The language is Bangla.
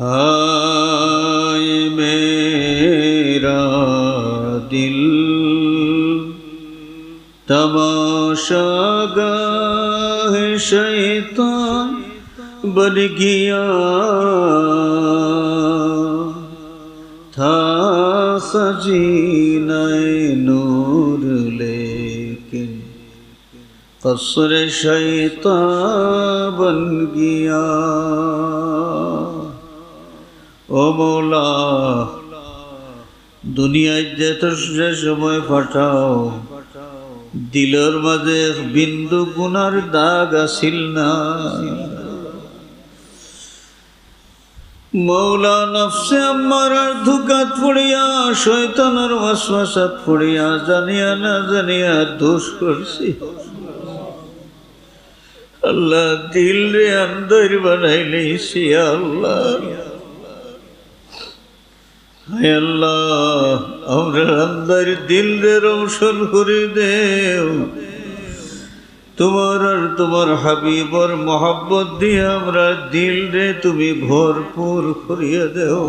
हाय मेरा दिल तमाशा है शैतान बन गया था खजीना नूर लेकिन कसर शैता बन गया ও মৌলা, দুনিয়ায় যেত সময় পাঠাও, দিলের মাঝে বিন্দু গুনার দাগ আসিল না। মৌলা নফসে আমার ধুকাত পড়িয়া শৈতানের ওয়াসওয়াসাত পড়িয়া জানিয়া না জানিয়া দোষ করছি। আল্লাহ দিল রে আন্দর বানাইলেছি আল্লাহ। হায় আল্লাহ, আমরা আন্দার দিল রে রৌশন করে দেও। তোমার আর তোমার হাবিবর দিয়ে আমরা দিল রে তুমি ভরপুর করিয়া দেও।